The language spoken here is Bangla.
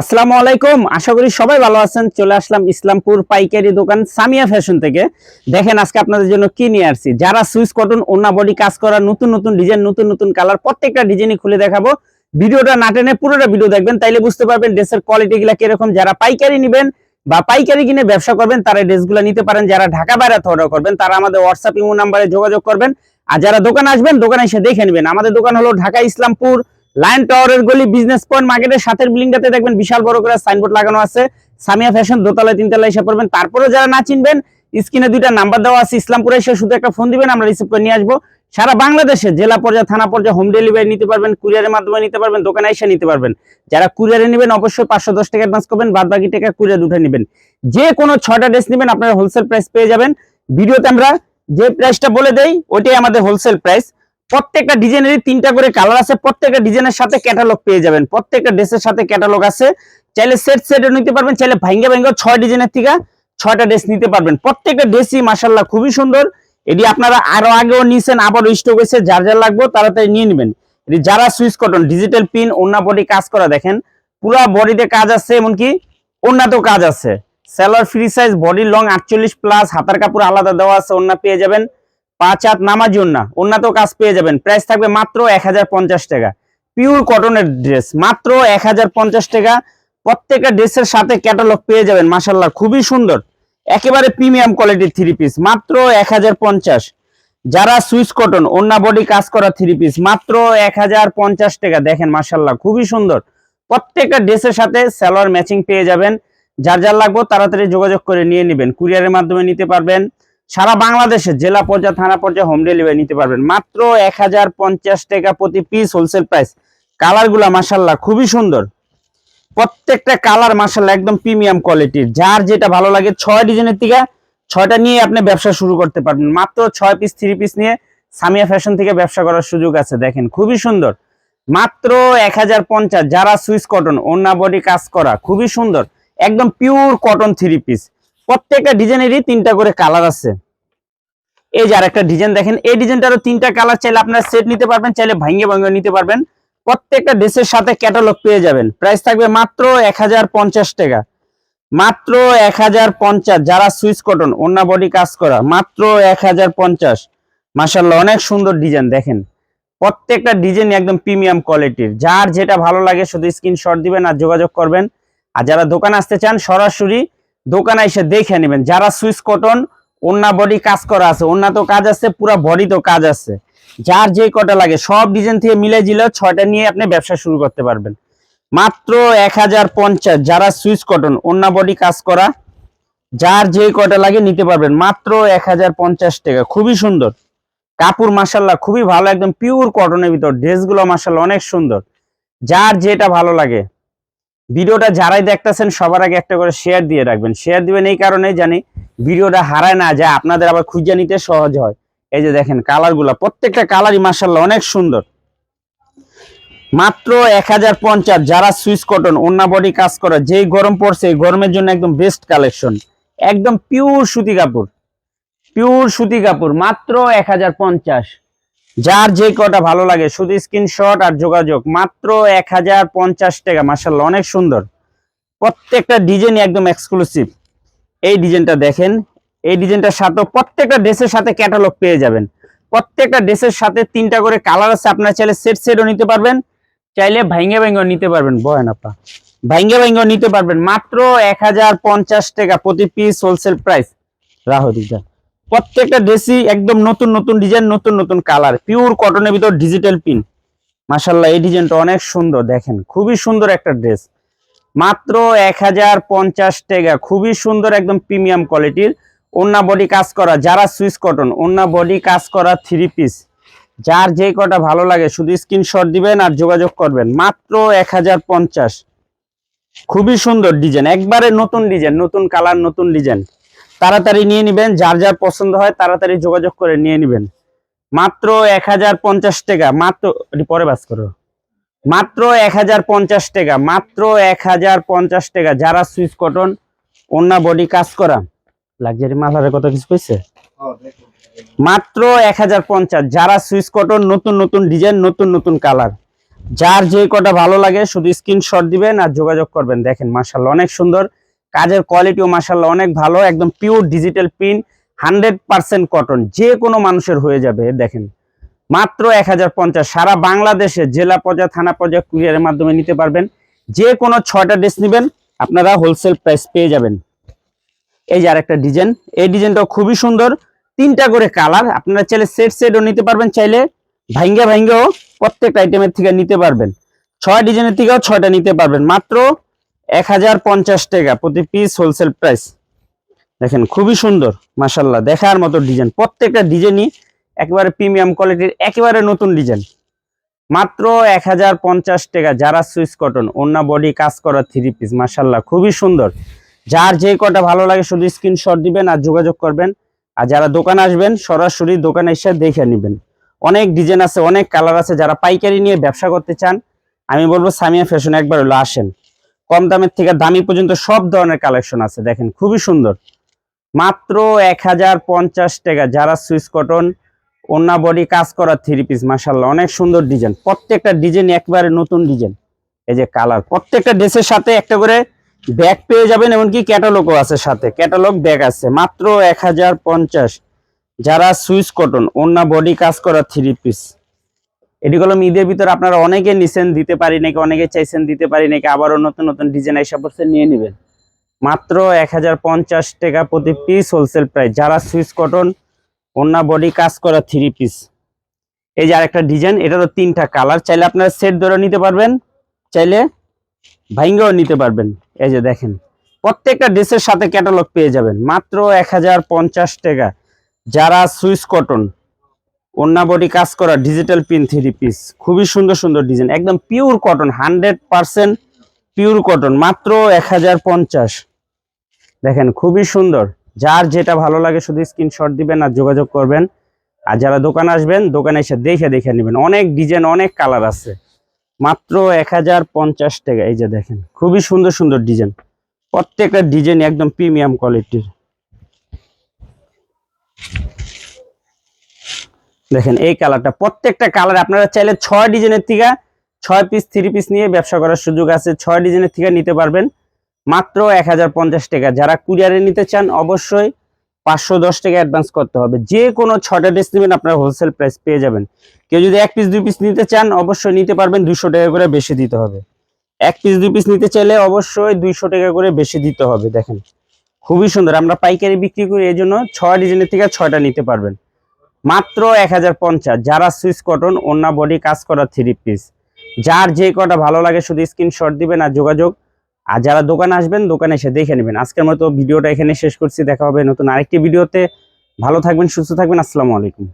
আসসালামু আলাইকুম। আশা করি সবাই ভালো আছেন। চলে আসলাম ইসলামপুর পাইকারি দোকান সামিয়া ফ্যাশন থেকে। দেখেন আজকে আপনাদের জন্য কি নিয়ে আসছি। যারা সুইচ কটন ওনা বডি কাজ করা, নতুন নতুন ডিজাইন, নতুন নতুন কালার, প্রত্যেকটা ডিজাইনই খুলে দেখাবো। ভিডিওটা না টেনে পুরোটা ভিডিও দেখবেন, তাইলে বুঝতে পারবেন ড্রেসের কোয়ালিটি গুলা কীরকম। যারা পাইকারি নেবেন বা পাইকারি কিনে ব্যবসা করবেন, তারা ড্রেসগুলো নিতে পারেন। যারা ঢাকা বাইরে অর্ডার করবেন, তারা আমাদের হোয়াটসঅ্যাপ ইমো নাম্বারে যোগাযোগ করবেন। আর যারা দোকানে আসবেন, দোকানে এসে দেখে নেবেন। আমাদের দোকান হলো ঢাকা ইসলামপুর লায়ন টাওয়ারের গলি বিজনেস পয়েন্ট মার্কেটের সাথের বিল্ডিংটাতে দেখবেন বিশাল বড় করে সাইনবোর্ড লাগানো আছে। সামিয়া ফ্যাশন দোতলায় তিনতলায় এসে পড়বেন। তারপরে যারা না চিনবেন স্ক্রিনে দুইটা নাম্বার দেওয়া আছে, ইসলামপুরে এসে শুধু একটা ফোন দিবেন, আমরা রিসিভ করে নিয়ে আসব। সারা বাংলাদেশে জেলা পর্যায়ে, থানা পর্যায়ে হোম ডেলিভারি নিতে পারবেন কুরিয়ারের মাধ্যমে নিতে পারবেন, দোকানে এসে নিতে পারবেন। যারা কুরিয়ারে নেবেন, অবশ্যই পাঁচশো দশ টাকা অ্যাডভান্স করবেন বাদ বাকি টাকা কুরিয়ার উঠে নেবেন। যে কোনো ছয়টা ড্রেস নেবেন, আপনারা হোলসেল প্রাইস পেয়ে যাবেন। ভিডিওতে আমরা যে প্রাইসটা বলে দেই, ওইটাই আমাদের হোলসেল প্রাইস প্রত্যেকটা ডিজাইনেরই তিনটা করে কালার আছে, প্রত্যেকটা ডিজাইনের সাথে ক্যাটালগ পেয়ে যাবেন। প্রত্যেকটা ড্রেসের সাথে ক্যাটালগ আছে। চাইলে সেট সেটও নিতে পারবেন, চাইলে ভাঙ্গে ভাঙ্গে ছয় ডিজাইনের থেকে ছয়টা ড্রেস নিতে পারবেন। প্রত্যেকটা ড্রেসই মাসাল্লাহ খুবই সুন্দর। এটি আপনারা আরও আগেও নিয়েছেন আবার স্টক হয়েছে যার যার লাগবে তাড়াতাড়ি নিয়ে নেবেন। এটি যারা সুইচ কটন ডিজিটাল পিন অন্য বডি কাজ করা দেখেন, পুরা বডিতে কাজ আছে, এমনকি অন্যতেও কাজ আছে। Seller free size body long আটচল্লিশ প্লাস হাতার কাপড় আলাদা দেওয়া আছে অন্য পেয়ে যাবেন। পাঁচ হাত নামাজি ওন্না উন্নত কাজ পেয়ে যাবেন। প্রাইস থাকবে মাত্র এক হাজার পঞ্চাশ টাকা। পিওর কটনের ড্রেস মাত্র এক হাজার পঞ্চাশ টাকা। প্রত্যেকটা ড্রেসের সাথে ক্যাটালগ পেয়ে যাবেন মাসাল্লাহ খুবই সুন্দর। একেবারে প্রিমিয়াম কোয়ালিটির থ্রি পিস মাত্র এক হাজার পঞ্চাশ। যারা সুইচ কটন ওন্না বডি কাজ করা থ্রি পিস মাত্র এক হাজার পঞ্চাশ টাকা। দেখেন মাসাল্লাহ খুবই সুন্দর। প্রত্যেকটা ড্রেসের সাথে সালোয়ার ম্যাচিং পেয়ে যাবেন। যার যার লাগবে তাড়াতাড়ি যোগাযোগ করে নিয়ে নেবেন। কুরিয়ারের মাধ্যমে নিতে পারবেন। সারা বাংলাদেশে জেলা পর্যায়ে, থানা পর্যায়ে হোম ডেলিভারি নিতে পারবেন। মাত্র এক হাজার পঞ্চাশ টাকা প্রতি পিস হোলসেল প্রাইস কালারগুলা মাসাল্লাহ খুবই সুন্দর। প্রত্যেকটা কালার মাসাল্লাহ একদম প্রিমিয়াম কোয়ালিটির যার যেটা ভালো লাগে ছয় ডিজাইনের থেকে ছয়টা নিয়ে আপনি ব্যবসা শুরু করতে পারবেন। মাত্র ছয় পিস থ্রি পিস নিয়ে সামিয়া ফ্যাশন থেকে ব্যবসা করার সুযোগ আছে, দেখেন, খুবই সুন্দর। মাত্র এক হাজার পঞ্চাশ, যারা সুইস কটন অন্য বডি কাজ করা, খুবই সুন্দর। একদম পিওর কটন থ্রি পিস প্রত্যেকটা ডিজাইনেরই তিনটা করে কালার আছে। এই যে আর একটা ডিজাইন দেখেন, এই ডিজাইনটারও তিনটা কালার চাইলে আপনারা সেট নিতে পারবেন, চাইলে ভাঙ্গে ভাঙ্গে নিতে পারবেন। প্রত্যেকটা ড্রেসের সাথে ক্যাটালগ পেয়ে যাবেন। প্রাইস থাকবে মাত্র এক হাজার পঞ্চাশ টাকা। মাত্র এক হাজার পঞ্চাশ, যারা সুইচ কটন অন্য বডি কাজ করা, মাত্র এক হাজার পঞ্চাশ। মাসাল্লাহ অনেক সুন্দর ডিজাইন দেখেন। প্রত্যেকটা ডিজাইন একদম প্রিমিয়াম কোয়ালিটির যার যেটা ভালো লাগে, শুধু স্ক্রিনশট দিবেন আর যোগাযোগ করবেন। আর যারা দোকান আসতে চান, সরাসরি দোকানে এসে দেখে নেবেন। যারা সুইচ কটন অন্য বডি কাজ করা আছে অন্য তো কাজ আছে, পুরো বডি তো কাজ আছে। যার যে কটা লাগে, সব ডিজাইন থেকে মিলে জিলে ছয়টা নিয়ে আপনি ব্যবসা শুরু করতে পারবেন। মাত্র এক হাজার পঞ্চাশ যারা সুইচ কটন অন্য বডি কাজ করা, যার যে কটা লাগে নিতে পারবেন। মাত্র এক হাজার পঞ্চাশ টাকা, খুবই সুন্দর। কাপড় মাসাল্লাহ খুবই ভালো, একদম পিওর কটনের ভিতর। ড্রেসগুলো মাসাল্লাহ অনেক সুন্দর। যার যেটা ভালো লাগে ভিডিওটা যারাই দেখতেছেন, সবার আগে একটা করে শেয়ার দিয়ে রাখবেন। শেয়ার দিবেন এই কারণে জানি ভিডিওটা হারায় না যায়, আপনাদের আবার খুঁজে নিতে সহজ হয়। এই যে দেখেন কালারগুলা, প্রত্যেকটা কালারই মার্শাল্লাহ অনেক সুন্দর। মাত্র এক হাজার পঞ্চাশ, যারা সুইচ কটন অন্য বডি কাজ করে, যেই গরম পড়ছে, এই গরমের জন্য একদম বেস্ট কালেকশন একদম পিওর সুতি কাপড় পিওর সুতি কাপড়, মাত্র এক হাজার পঞ্চাশ। যার যে কটা ভালো লাগে, শুধু স্ক্রিনশট আর যোগাযোগ, মাত্র এক হাজার পঞ্চাশ টাকা মার্শাল্লাহ অনেক সুন্দর। প্রত্যেকটা ডিজাইন একদম এক্সক্লুসিভ এই ডিজাইনটা দেখেন, এই ডিজাইনটার সাথে প্রত্যেকটা ড্রেসের সাথে ক্যাটালগ পেয়ে যাবেন। প্রত্যেকটা ড্রেসের সাথে তিনটা করে কালার আছে, আপনারা চাইলে সেট সেটও নিতে পারবেন, চাইলে ভাইঙ্গে ভাইঙ্গে নিতে পারবেন। বয়েন আপা ভাইঙ্গে ভাইঙ্গে নিতে পারবেন। মাত্র এক হাজার পঞ্চাশ টাকা প্রতি পিস হোলসেল প্রাইস রাহুদিকা প্রত্যেকটা ড্রেসই একদম নতুন নতুন ডিজাইন নতুন নতুন কালার পিওর কটনের ভিতর ডিজিটাল পিন মাসাল্লাহ এই ডিজাইনটা অনেক সুন্দর, দেখেন, খুবই সুন্দর একটা ড্রেস মাত্র এক হাজার পঞ্চাশ টাকা, খুবই সুন্দর একদম প্রিমিয়াম কোয়ালিটির অন্য বডি কাজ করা, যারা সুইচ কটন অন্য বডি কাজ করা থ্রি পিস যার যে কটা ভালো লাগে, শুধু স্ক্রিনশট দিবেন আর যোগাযোগ করবেন। মাত্র এক হাজার পঞ্চাশ। খুবই সুন্দর ডিজাইন একবারে নতুন ডিজাইন নতুন কালার নতুন ডিজাইন তাড়াতাড়ি নিয়ে নেবেন, যার যার পছন্দ হয় তাড়াতাড়ি যোগাযোগ করে নিয়ে নেবেন। মাত্র এক হাজার পঞ্চাশ টাকা, মাত্র পরে বাস করো। মাত্র এক হাজার পঞ্চাশ টাকা, মাত্র এক হাজার পঞ্চাশ টাকা, যারা সুইচ কটন অন্য বডি কাজ করা। লাক্সারি মালারের কত কিছু কইছে মাত্র এক হাজার পঞ্চাশ, যারা সুইচ কটন, নতুন নতুন ডিজাইন, নতুন নতুন কালার। যার যে কটা ভালো লাগে, শুধু স্ক্রিনশট দিবেন আর যোগাযোগ করবেন। দেখেন মাসাল্লাহ অনেক সুন্দর। কাজের কোয়ালিটিও মাসাল্লাহ অনেক ভালো, একদম pure digital print hundred percent cotton যে কোনো মানুষের হয়ে যাবে, দেখেন। মাত্র এক হাজার পঞ্চাশ, সারা বাংলাদেশে জেলা পর্যায়ে, থানা পর্যায়ে কুরিয়ারের মাধ্যমে নিতে পারবেন। যে কোনো ছয়টা ড্রেস নেবেন, আপনারা হোলসেল প্রাইস পেয়ে যাবেন। এই যে আরেকটা ডিজাইন এই ডিজাইনটাও খুবই সুন্দর। তিনটা করে কালার আপনারা চাইলে সেট সেটও নিতে পারবেন, চাইলে ভাঙ্গে ভাঙ্গেও প্রত্যেকটা আইটেমের থেকে নিতে পারবেন। ছয় ডিজাইনের থেকেও ছয়টা নিতে পারবেন। মাত্র এক হাজার পঞ্চাশ টাকা প্রতি পিস হোলসেল প্রাইস দেখেন, খুবই সুন্দর মাসাল্লাহ দেখার মতো ডিজাইন প্রত্যেকটা ডিজাইনই একেবারে প্রিমিয়াম কোয়ালিটির একেবারে নতুন ডিজাইন মাত্র এক হাজার পঞ্চাশ টাকা যারা সুইস কটন অন্য বডি কাজ করা থ্রি পিস মাসাল্লাহ খুবই সুন্দর। যার যে কটা ভালো লাগে শুধু স্ক্রিনশট দিবেন আর যোগাযোগ করবেন। আর যারা দোকানে আসবেন, সরাসরি দোকানে এসে দেখে নেবেন। অনেক ডিজাইন আছে, অনেক কালার আছে, যারা পাইকারি নিয়ে ব্যবসা করতে চান, আমি বলব সামিয়া ফ্যাশন একবার হলো আসেন। কম দামের থেকে দামি পর্যন্ত সব ধরনের কালেকশন আছে, দেখেন খুবই সুন্দর। মাত্র এক হাজার পঞ্চাশ টাকা, যারা সুইস কটন অন্য বডি কাজ করা থ্রি পিস মাসাল্লাহ অনেক সুন্দর ডিজাইন প্রত্যেকটা ডিজাইন একবারে নতুন ডিজাইন এই যে কালার প্রত্যেকটা ড্রেসের সাথে একটা করে ব্যাগ পেয়ে যাবেন, এমনকি ক্যাটালগও আছে সাথে। ক্যাটালগ ব্যাগ আছে, মাত্র এক হাজার পঞ্চাশ। যারা সুইস কটন অন্য বডি কাজ করা থ্রি পিস এটি হলো ঈদের ভিতরে আপনারা অনেকে নিছেন, দিতে পারি নাকি, অনেকে চাইছেন, দিতে পারি নাকি, আবারও নতুন নতুন ডিজাইন এসে পড়ছে নিয়ে নেবেন। মাত্র এক হাজার পঞ্চাশ টাকা প্রতি পিস হোলসেল প্রাইস যারা সুইস কটন অন্য বডি কাজ করা থ্রি পিস এই যে আরেকটা ডিজাইন, এটা তো তিনটা কালার। চাইলে আপনারা সেট ধরে নিতে পারবেন, চাইলে ভাইঙ্গাও নিতে পারবেন। এই যে দেখেন, প্রত্যেকটা ড্রেসের সাথে ক্যাটালগ পেয়ে যাবেন। মাত্র এক হাজার পঞ্চাশ টাকা। যারা সুইস কটন অন্য বডি কাজ করা ডিজিটাল পিন থ্রি পিস খুবই সুন্দর সুন্দর ডিজাইন একদম pure cotton hundred percent pure cotton মাত্র এক হাজার পঞ্চাশ। দেখেন, খুবই সুন্দর। যার যেটা ভালো লাগে শুধু স্ক্রিনশট দিবেন আর যোগাযোগ করবেন। আর যারা দোকানে আসবেন, দোকানে এসে দেখে দেখে নেবেন। অনেক ডিজাইন অনেক কালার আছে। মাত্র এক হাজার পঞ্চাশ টাকা। এই যে দেখেন, খুবই সুন্দর সুন্দর ডিজাইন প্রত্যেকটা ডিজাইন একদম প্রিমিয়াম কোয়ালিটির দেখেন, এই কালারটা। প্রত্যেকটা কালার আপনারা চাইলে ছয় ডিজাইনের থেকে, ছয় পিস থ্রি পিস নিয়ে ব্যবসা করার সুযোগ আছে। ছয় ডিজাইনের থেকে নিতে পারবেন। মাত্র এক হাজার পঞ্চাশ টাকা। যারা কুরিয়ারে নিতে চান, অবশ্যই পাঁচশো দশ টাকা অ্যাডভান্স করতে হবে। যে কোনো ছটা ড্রেস নেবেন, আপনারা হোলসেল প্রাইস পেয়ে যাবেন। কেউ যদি এক পিস দুই পিস নিতে চান, অবশ্যই নিতে পারবেন। দুশো টাকা করে বেশি দিতে হবে। এক পিস দুই পিস নিতে চাইলে অবশ্যই দুইশো টাকা করে বেশি দিতে হবে। দেখেন, খুবই সুন্দর। আমরা পাইকারি বিক্রি করি এই জন্য ছয় ডিজাইনের থেকে ছয়টা নিতে পারবেন। মাত্র এক হাজার পঞ্চাশ। যারা সুইস কটন অন্য বডি কাজ করা থ্রি পিস যার যে কটা ভালো লাগে শুধু স্ক্রিনশট দিবেন আর যোগাযোগ। আর যারা দোকানে আসবেন, দোকানে এসে দেখে নেবেন। আজকের মতো ভিডিওটা এখানে শেষ করছি। দেখা হবে নতুন আরেকটি ভিডিওতে। ভালো থাকবেন, সুস্থ থাকবেন। আসসালামু আলাইকুম।